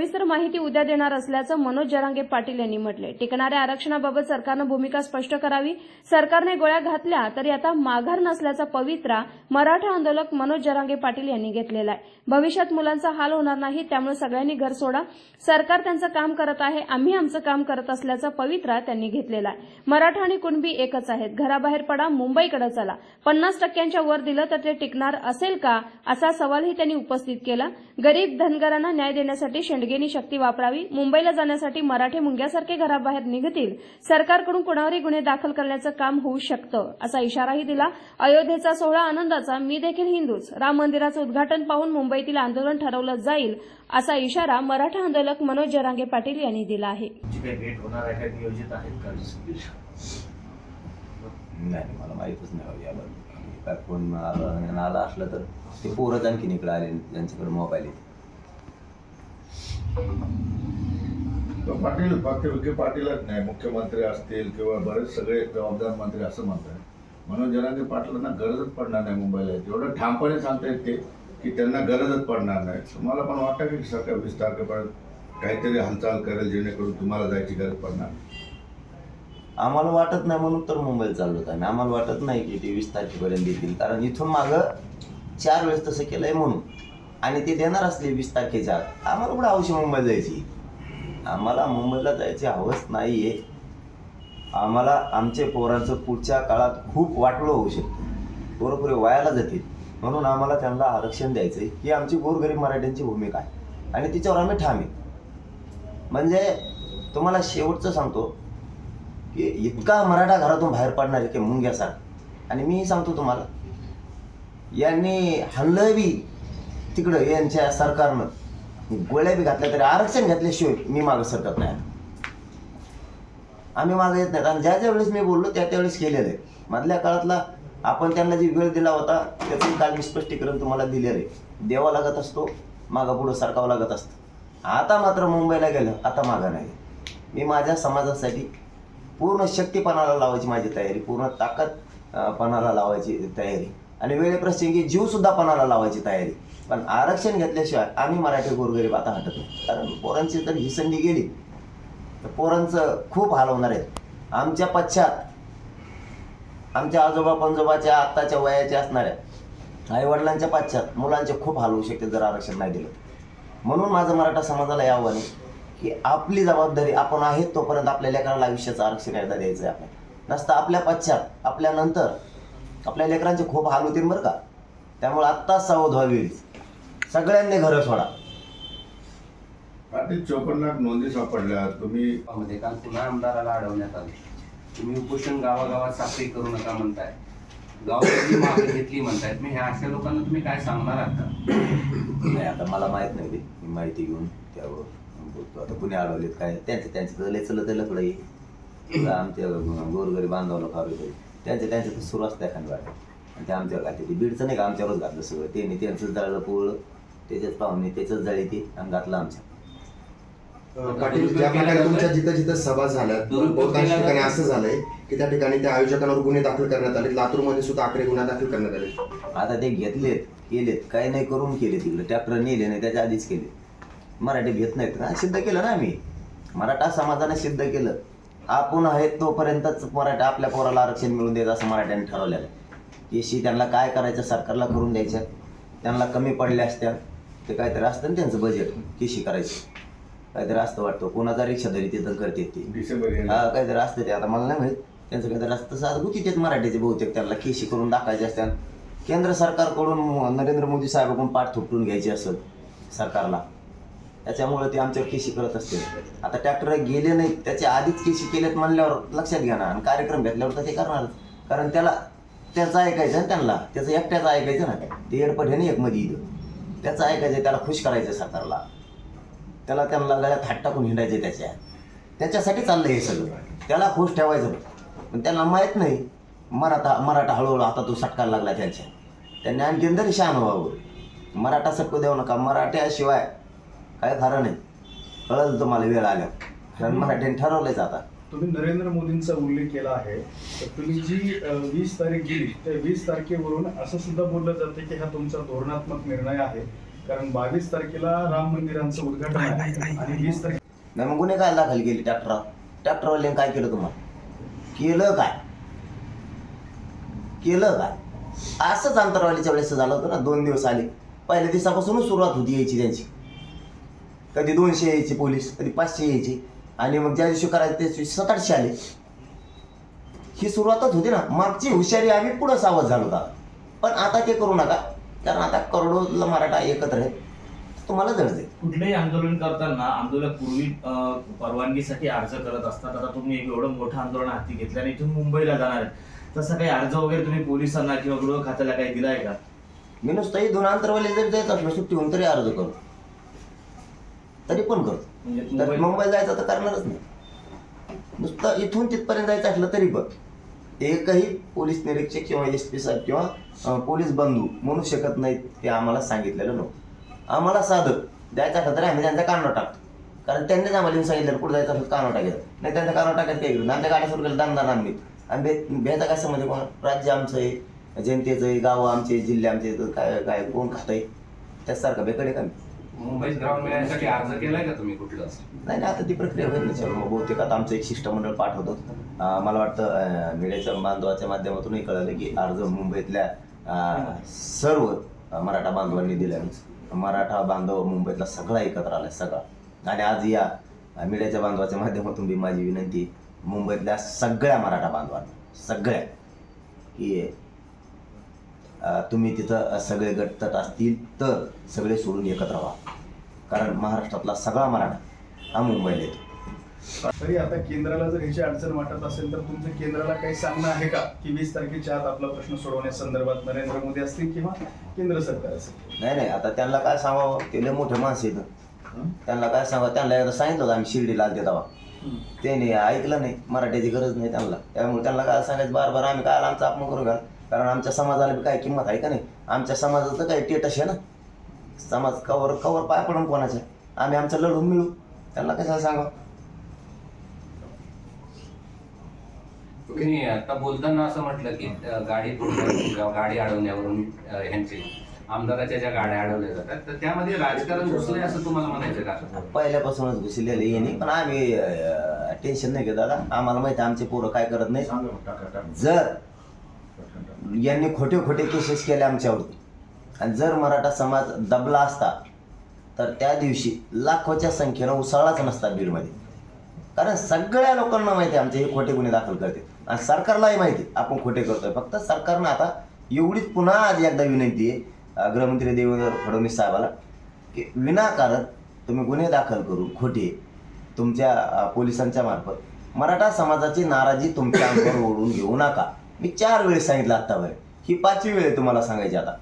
सविस्तर माहिती उद्या देणार असल्याचं मनोज जरांगे पाटील यांनी म्हटले टिकणाऱ्या आरक्षणाबाबत सरकारनं भूमिका स्पष्ट करावी. सरकारने गोळ्या घातल्या तरी आता माघार नसल्याचा पवित्रा मराठा आंदोलक मनोज जरांगे पाटील यांनी घेतलेला आहे. भविष्यात मुलांचा हाल होणार नाही त्यामुळे सगळ्यांनी घर सोडा. सरकार त्यांचं काम करत आहे आम्ही आमचं काम करत असल्याचा पवित्रा त्यांनी घेतलेला आहे. मराठा आणि कुणबी एकच आहेत. घराबाहेर पडा मुंबईकडे चला. पन्नास टक्क्यांच्या वर दिलं तर ते टिकणार असेल का असा सवालही त्यांनी उपस्थित केला. गरीब धनगरांना न्याय देण्यासाठी शेंडगेनी शक्ती वापरावी मुंबईला जाण्यासाठी मराठे मुंग्यासारखे घराबाहेर निघतील सरकारकडून कुणावरही गुन्हे दाखल करण्याचं काम होऊ शकतं असा इशाराही दिला. अयोध्येचा सोहळा आनंदाचा मी देखील हिंदूच. राम मंदिराचं उद्घाटन पाहून मुंबईतील आंदोलन ठरवलं जाईल असा इशारा मराठा आंदोलक मनोज जरांगे पाटील यांनी दिला आहे. नाही मला माहीतच नाही बाबा याबद्दल. काय फोन आला आणि आला असलं तर ते पोरच आणखीन इकडे आले त्यांच्याकडे मोबाईल आहे पाटील फक्त विखे पाटीलच नाही. मुख्यमंत्री असतील किंवा बरेच सगळे जबाबदार मंत्री असं म्हणतात. म्हणून जनांनी पाटलांना गरजच पडणार नाही मुंबईला. एवढं ठामपणे सांगता येते की त्यांना गरजच पडणार नाही. तुम्हाला पण वाटतं की सरकार वीस तारखेपर्यंत काहीतरी हालचाल करेल जेणेकरून तुम्हाला जायची गरज पडणार आम्हाला वाटत नाही म्हणून तर मुंबईला चाललो आम्ही. आम्हाला वाटत नाही की ते वीस तारखेपर्यंत येतील. कारण इथून मागं चार वेळेस तसं केलंय म्हणून. आणि ते देणार असले वीस तारखेच्या आत आम्हाला कुठं हवशी मुंबईला जायची? आम्हाला मुंबईला जायची हवस नाही आहे आम्हाला आमचे पोरांचं पुढच्या काळात खूप वाटलं होऊ शकतं. पोरंपुरे वायाला वयाला जातील. म्हणून आम्हाला त्यांना आरक्षण द्यायचं आहे ही आमची गोरगरीब मराठ्यांची भूमिका आहे. आणि तिच्यावर आम्ही ठाम आहे. म्हणजे तुम्हाला शेवटचं सांगतो की इतका मराठा घरातून बाहेर पडणार आहे की मुंग्यासारखा. आणि मी सांगतो तुम्हाला. यांनी हल्लं बी तिकडं यांच्या सरकारनं गोळ्या बी घातल्या तरी आरक्षण घातल्याशिवाय मी मागं सरकत नाही. आम्ही मागं येत नाहीत. आणि ज्या ज्या वेळेस मी बोललो त्या त्यावेळेस केलेलं आहे. मधल्या काळातला आपण त्यांना जी वेळ दिला होता त्याचं काल मी स्पष्टीकरण तुम्हाला दिलेलं आहे. द्यावा लागत असतो मागं पुढं सरकावं लागत असतं. आता मात्र मुंबईला गेलं आता मागं नाही. मी माझ्या समाजासाठी पूर्ण शक्तीपणाला लावायची माझी तयारी पूर्ण ताकद पणाला लावायची तयारी. आणि वेळेप्रसंगी जीवसुद्धा पणाला लावायची तयारी. पण आरक्षण घेतल्याशिवाय आम्ही मराठी गोरगरीब आता हटत नाही. कारण पोरांची तर ही संधी गेली तर पोरांचं खूप हाल होणार आहेत. आमच्या पश्चात आमच्या आजोबा पंजोबाच्या आत्ताच्या वयाच्या असणाऱ्या आईवडिलांच्या पश्चात मुलांचे खूप हाल होऊ शकते जर आरक्षण नाही दिलं. म्हणून माझं मराठा समाजाला हे आव्हान आहे की आपली जबाबदारी आपण आहेत तोपर्यंत आपल्या लेकराला आयुष्याचं आरक्षण एकदा द्यायचं आहे आपल्याला. नसतं आपल्या पश्चात आपल्यानंतर आपल्या लेकरांचे खूप हाल होतील बरं का? त्यामुळे आत्ताच सावध व्हावी. सगळ्यांनी घरं सोडा. पाटील चोपन्न लाख नोंदी सापडल्या. तुम्ही मध्ये काल पुन्हा आमदाराला अडवण्यात आले. तुम्ही उपोषण गावागावात साखळी करू नका म्हणताय. गावाची मागणी घेतली म्हणतायत मी ह्या अशा लोकांना तुम्ही काय सांगणार आहात का नाही आता मला माहीत नाही ते मी माहिती घेऊन त्यावर बोलतो. आता कुणी अडवलेत काय? त्यांचं त्यांचं तर लय चलत लकडं आहे आमच्या गोरगरी बांधवाला खावे तरी त्यांचं त्यांचं तर सुरू असतं एखाद्या वाटत. आणि ते आमच्यावर घातले ते बीडचं नाही का? आमच्यावरच घातलं सगळं. त्यांनी त्यांचंच जाळलं पोळलं त्याच्याच पाहुणे त्याच्याच जाळी ते घातलं आमच्या. पाटील ज्या प्रकारे तुमच्या जिथं जिथं सभा झाल्या बहुतांश ठिकाणी असं झालंय की त्या ठिकाणी त्या आयोजकांवर गुन्हे दाखल करण्यात आले. लातूरमध्ये सुद्धा आकडे गुन्हा दाखल करण्यात आले. आता ते घेतलेत केलेत. काही नाही करून केले तिकडे ट्रॅक्टर नेले नाही त्याच्या आधीच केले मराठी घेत नाहीत ना. सिद्ध केलं ना आम्ही. मराठा समाजाने सिद्ध केलं. आपण आहेत तोपर्यंतच मराठा आपल्या पोराला आरक्षण मिळून द्यायचं असं मराठ्यांनी ठरवलेलं आहे. एशी त्यांना काय करायचं सरकारला करून द्यायचं? त्यांना कमी पडल्या असत्या. ते काहीतरी असतं ना त्यांचं बजेट केशी करायचं. काहीतरी असतं वाटतं. कोणाचा रिक्षा धरी तिथं करते ते. डिसेंबर हा काहीतरी असतं ते. आता मला नाही माहीत. त्यांचं काहीतरी असतं. तसं आता गुतीत मराठीचे बहुतेक त्यांना केशी करून टाकायचे असतात. केंद्र सरकारकडून नरेंद्र मोदी साहेबाकडून पाठ थोपटून घ्यायची असत सरकारला. त्याच्यामुळे ते आमच्यावर केशी करत असते. आता ट्रॅक्टर गेले नाहीत. त्याच्या आधीच केशी केलेत म्हणल्यावर लक्षात घ्या ना आणि कार्यक्रम घेतल्यावर तर ते करणारच. कारण त्याला त्याचं ऐकायचं ना त्यांना. त्याचं एकट्याचं ऐकायचं ना. ते एडपट आहे ना एक मध्ये इथं. त्याचं ऐकायचं त्याला खुश करायचं सरकारला. त्याला त्यांना गळ्यात हात टाकून हिंडायचे त्याच्या. त्याच्यासाठी चाललं हे सगळं. त्याला खुश ठेवायचं. पण त्यांना माहीत नाही मराठा मराठा हळूहळू आता तो सटकायला लागला त्यांच्या. त्यांनी आणखीन तरी शहाण व्हावं. मराठा सटकू देऊ नका. मराठ्याशिवाय काय खरं नाही. कळलं तुम्हाला वेळ आल्या कारण मराठ्यांनी ठरवलंच आता. तुम्ही नरेंद्र मोदींचा उल्लेख केला आहे तर तुम्ही जी वीस तारीख दिली त्या वीस तारखेवरून असं सुद्धा बोललं जातं की हा तुमचा धोरणात्मक निर्णय आहे. कारण बावीस तारखेला राम मंदिरांचं उद्घाटन आहे आणि वीस तारखेला नाही मग गुन्हे काय दाखल केली ट्रॅक्टर ट्रॅक्टरवाल्याने काय केलं तुम्हाला? केलं काय? केलं काय? असंच अंतरवालीच्या वेळेस झालं होतं ना दोन दिवस आले. पहिल्या दिवसापासूनच सुरुवात होती यायची त्यांची. कधी दोनशे यायचे पोलीस कधी पाचशे यायचे. आणि मग ज्या दिवशी करायचे त्या दिवशी सात आठशे आले. ही सुरुवातच होती ना. मागची हुशारी आम्ही पुढं सावध झालो होता. पण आता ते करू नका. कारण आता करोडो मराठा एकत्र आहे तुम्हाला जडते कुठलेही आंदोलन करताना आंदोलक पूर्वी अं, परवानगीसाठी अर्ज करत असतात. आता तुम्ही एक एवढं मोठं आंदोलन हाती घेतलं आणि इथून मुंबईला जाणार आहे तसा काही अर्ज वगैरे तुम्ही पोलिसांना किंवा गृह खात्याला काही दिलाय का? मी नुसतंही दोन अंतरवाले जरी जायचं असलं सुट्टी होऊन तरी अर्ज करू. तरी पण करतो. म्हणजे तर मुंबईला जायचं तर करणारच नाही. नुसतं इथून तिथपर्यंत जायचं असलं तरी पण एकही पोलीस निरीक्षक किंवा एस पी साहेब किंवा पोलीस बंधू म्हणू शकत नाहीत ते आम्हाला सांगितलेलं नव्हतं. आम्हाला साधं जायचं असलं तरी आम्ही त्यांचा कानावर टाकतो. कारण त्यांनीच आम्हाला सांगितलं पुढे जायचं असलं कानावर टाकायचं नाही त्यांच्या कानावर टाकायचं काय करू आमच्या गाड्या सुरू केलं दान दान आम्ही आणि भे भेजा काय समज कोण राज्य आमचं आहे जनतेचं आहे गावं आमचे जिल्हे आमचे काय काय कोण खात आहे त्यासारखं बेकडे का मुंबईत ग्राउंड मिळण्यासाठी अर्ज केलाय का तुम्ही कुठलं? नाही नाही आता ती प्रक्रिया होईल ना सर हो, बहुतेक आता आमचं एक शिष्टमंडळ पाठवतो. मला वाटतं मीडियाच्या बांधवाच्या माध्यमातूनही कळालं की अर्ज मुंबईतल्या सर्व मराठा बांधवांनी दिले मराठा बांधव मुंबईतला सगळा एकत्र आलाय सगळा. आणि आज या मीडियाच्या बांधवाच्या माध्यमातून बी माझी विनंती मुंबईतल्या सगळ्या मराठा बांधवांना सगळ्या की तुम्ही तिथं सगळे गटतट असतील तर सगळे सोडून एकत्र व्हा. कारण महाराष्ट्रातला सगळा मराठा हा मुंबईला येतो. तरी आता केंद्राला जर ह्याची अडचण वाटत असेल तर तुमचं केंद्राला काही सांगणं आहे का? की वीस तारखेच्या आत आपला प्रश्न सोडवण्यासंदर्भात नरेंद्र मोदी असतील किंवा केंद्र सरकार असेल? नाही नाही. आता त्यांना काय सांगावं? ते लय मोठे माणसं येतं त्यांना काय सांगावं? त्यांना एकदा सांगितलं होतं आम्ही शिर्डीला आलते तेव्हा त्याने ऐकलं नाही. मराठीची गरज नाही त्यांना. त्यामुळे त्यांना काय सांगायचं? बार बार आम्ही काय आमचा अपमान करू घाल. कारण आमच्या समाजाला बी काय किंमत आहे का नाही? आमच्या समाजाचं काही टेटस आहे ना. समाज कवर कवर पाय पडून कोणाच्या? आम्ही आमचं लढून मिळू. त्यांना कशाला तुम्ही आता बोलताना असं म्हटलं की अं, गाडी किंवा गाडी अडवण्यावरून अं, ह्यांचे आमदाराच्या ज्या गाड्या अडवल्या जातात तर त्यामध्ये राजकारण घुसलंय असं तुम्हाला म्हणायचं का? पहिल्यापासूनच घुसलेलं येणे पण आम्ही टेन्शन नाही घेत दादा. आम्हाला माहिती आहे आमचे पोरं काय करत नाही सांगा टाका टाका. जर. यांनी खोटे खोटे केसेस केले आमच्यावरती आणि जर मराठा समाज दबला असता तर त्या दिवशी लाखोच्या संख्येनं उसळलाच नसता बीडमध्ये. कारण सगळ्या लोकांना माहिती आहे आमचे हे खोटे गुन्हे दाखल करते. आणि सरकारलाही माहिती आहे आपण खोटे करतोय. फक्त सरकारनं आता एवढीच पुन्हा आज एकदा विनंती आहे गृहमंत्री देवेंद्र फडणवीस साहेबाला की विनाकारण तुम्ही गुन्हे दाखल करून खोटे तुमच्या पोलिसांच्या मार्फत मराठा समाजाची नाराजी तुमच्या अंगावर ओढून घेऊ नका. मी चार वेळेस सांगितलं आत्तापर्यंत ही पाचवी वेळ तुम्हाला सांगायची आता.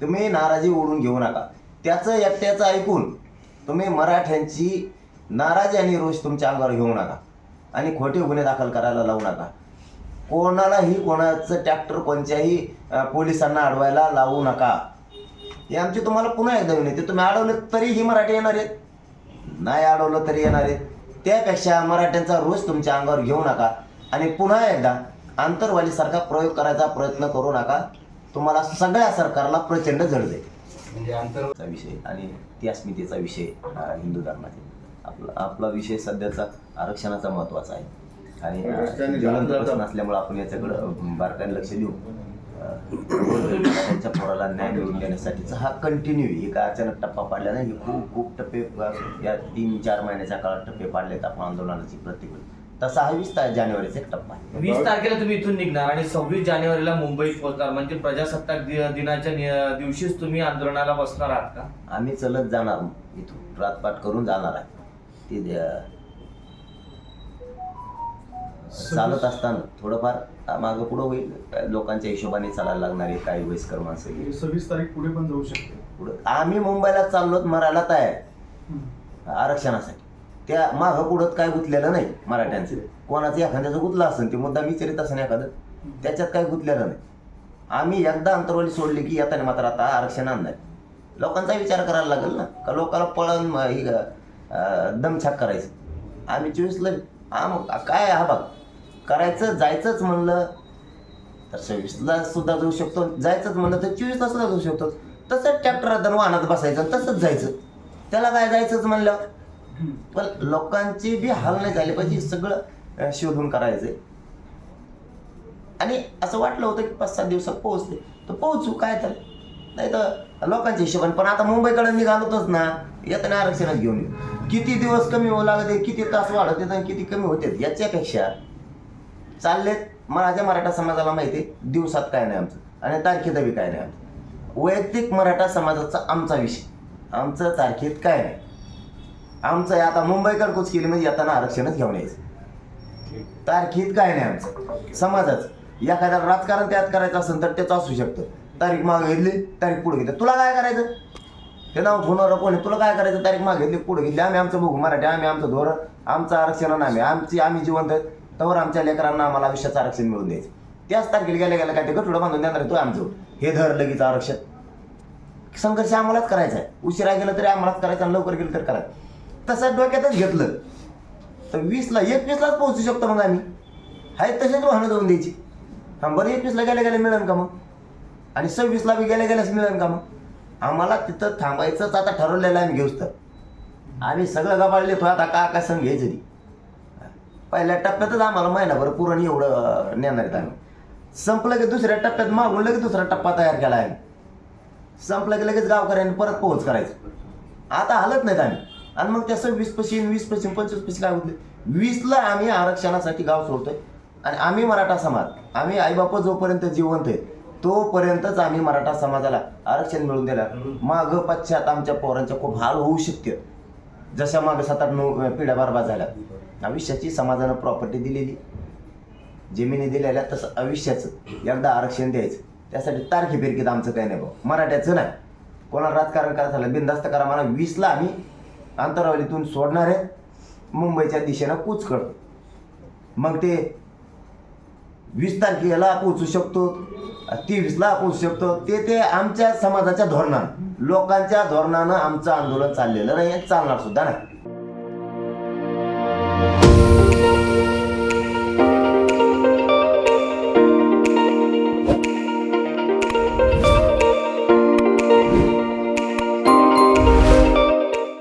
तुम्ही नाराजी ओढून घेऊ नका. त्याचं एकट्याचं ऐकून तुम्ही मराठ्यांची नाराजी आणि रोष तुमच्या अंगावर घेऊ नका. आणि खोटे गुन्हे दाखल करायला लावू नका. कोणालाही कोणाचं ट्रॅक्टर कोणत्याही पोलिसांना अडवायला लावू नका. हे आमची तुम्हाला पुन्हा एकदा विनंती तुम्ही अडवलं तरीही मराठी येणार आहेत. नाही अडवलं तरी येणार आहेत. त्यापेक्षा मराठ्यांचा रोष तुमच्या अंगावर घेऊ नका. आणि पुन्हा एकदा आंतरवालीसारखा प्रयोग करायचा प्रयत्न करू नका. तुम्हाला सगळ्या सरकारला प्रचंड जड जाईल. म्हणजे आंतर चा विषय आणि ती अस्मितेचा विषय हिंदू धर्माचा आपला आपला विषय सध्याचा आरक्षणाचा महत्त्वाचा आहे. आणि ज्वलंत प्रश्न असल्यामुळे आपण याच्याकडं बारकाईने लक्ष देऊ. त्यांच्या पोराला न्याय मिळवून देण्यासाठीचा हा कंटिन्यू हे काय अचानक टप्पा पाडला नाही खूप खूप टप्पे या तीन चार महिन्याच्या काळात टप्पे पाडलेत आपण आंदोलनाची प्रत्येक वेळी. तसा हा वीस तारीख जानेवारीचा एक टप्पा. आहे वीस तारखेला तुम्ही इथून निघणार आणि सव्वीस जानेवारीला मुंबईत पोहोचणार. म्हणजे प्रजासत्ताक दि- दिनाच्या नि- दिवशीच तुम्ही आंदोलनाला बसणार आहात का? आम्ही चलत जाणार इथून. रातपाट करून जाणार आहे. ते द्या- चालत असताना थोडंफार मागं पुढं होईल. काय लोकांच्या हिशोबाने चालायला लागणारे काही वयस्कर माणसं येईल. सव्वीस तारीख पुढे पण जाऊ शकते. पुढं आम्ही मुंबईला चाललोत मरायला तयार आरक्षणासाठी. त्या मागं पुढत काय गुंतलेलं नाही मराठ्यांचं. कोणाचं एखाद्याचं गुंतलं असेल ते मुद्दा विचारित असेल एखादं त्याच्यात काय गुंतलेलं नाही. आम्ही एकदा अंतरवली सोडली की येताना मात्र आता आरक्षण आणणार. लोकांचा विचार करायला लागेल ना का लोकांना पळण ही दमछाक करायचं. आम्ही चोवीसला आम काय हा बघ करायचं जायचंच म्हणलं तर सव्वीसला सुद्धा जाऊ शकतो. जायचंच म्हणलं तर चोवीसला सुद्धा जाऊ शकतो. तसंच ट्रॅक्टर वाहनात बसायचं तसंच जायचं. त्याला काय जायचंच म्हणलं? पण लोकांची बी हाल नाही झाले पाहिजे हे सगळं शोधून करायचंय आणि असं वाटलं होतं की पाच सात दिवसात पोहोचले तर पोहोचू काय तर. नाही तर लोकांच्या हिशोबाने पण आता मुंबईकडे निघालोतच ना येताना आरक्षणात घेऊन येऊ. किती दिवस कमी होऊ लागते किती तास वाढत आणि किती कमी होते याच्यापेक्षा चाललेत माझ्या मराठा समाजाला माहिती आहे, दिवसात काय नाही आमचं. आणि तारखेत बी काय नाही आमचं. वैयक्तिक मराठा समाजाचा आमचा विषय. आमचं तारखेत काय नाही. आमचं आता मुंबईकर कुच केली म्हणजे येताना आरक्षणच घेऊन यायचं. तारखेत काय नाही आमचं. समाजाचं. एखाद्याला राजकारण त्यात करायचं असेल तर त्याचं असू शकतं. तारीख मागे घेतली तारीख पुढे घेतली. तुला काय करायचं? हे नाव ठेवणार कोणी तुला काय करायचं? तारीख मागे घेतली पुढे घेतली. आम्ही आमचं बघू मराठी आम्ही आमचं धोरण आमचं आरक्षण आम्ही आमची आम्ही जिवंत आहेत. तर आमच्या लेकरांना आम्हाला आयुष्याचं आरक्षण मिळून द्यायचं. त्याच तारखेला गेल्या गेल्या काय ते गठुडं बांधून देणार तो आमचं. हे धर लगेच आरक्षण. संघर्ष आम्हालाच करायचा आहे. उशिरा गेलं तरी आम्हालाच करायचा आणि लवकर गेलं तर करायचं. तसं डोक्यातच घेतलं. तर वीसला एकवीसलाच पोहोचू शकतो मग आम्ही. हाय तसेच वाहनं जाऊन द्यायची. हा बरं एकवीसला गेल्या गेल्या मिळेल का मग? आणि सव्वीसला बी गेल्या गेल्याच मिळेल का मग? आम्हाला तिथं थांबायचंच आता ठरवलेलं आहे आम्ही घेऊच तर. आम्ही सगळं गबाळले तो आता का काय संघ घ्यायचं ती पहिल्या टप्प्यातच आम्हाला महिनाभर पुरण एवढं नेणार आहेत आम्ही. संपलं की दुसऱ्या टप्प्यात मागून लगेच दुसरा टप्पा तयार केला आहे. संपलं की लगेच गावकऱ्यांनी परत पोहोच करायचं. आता हलत नाहीत आम्ही. आणि मग त्याचं वीस पशी वीस पशी पंचवीस पशी काय होते वीसला आम्ही आरक्षणासाठी गाव सोडतोय. आणि आम्ही मराठा समाज आम्ही आईबाप जोपर्यंत जिवंत आहेत तोपर्यंतच आम्ही मराठा समाजाला आरक्षण मिळवून दिलं मागं पश्चात आमच्या पोरांच्या खूप हाल होऊ शकते. जशा मागं सात आठ नऊ पिढ्या बरबाद झाल्या. आयुष्याची समाजानं प्रॉपर्टी दिलेली. जमिनी दिलेल्या तसं आयुष्याचं. एकदा आरक्षण द्यायचं. त्यासाठी तारखे फिरकीत आमचं काही नाही भाऊ. मराठ्याचं नाही. कोणाला राजकारण करायचं झालं बिंदास्त करा मला वीसला आम्ही अंतरावलीतून सोडणार आहे मुंबईच्या दिशेनं कूच करतो. मग ते वीस तारखेला पोचू शकतो तेवीसला पोचू शकतो. ते ते आमच्या समाजाच्या धोरणानं लोकांच्या धोरणानं आमचं आंदोलन चाललेलं नाही चालणार सुद्धा नाही.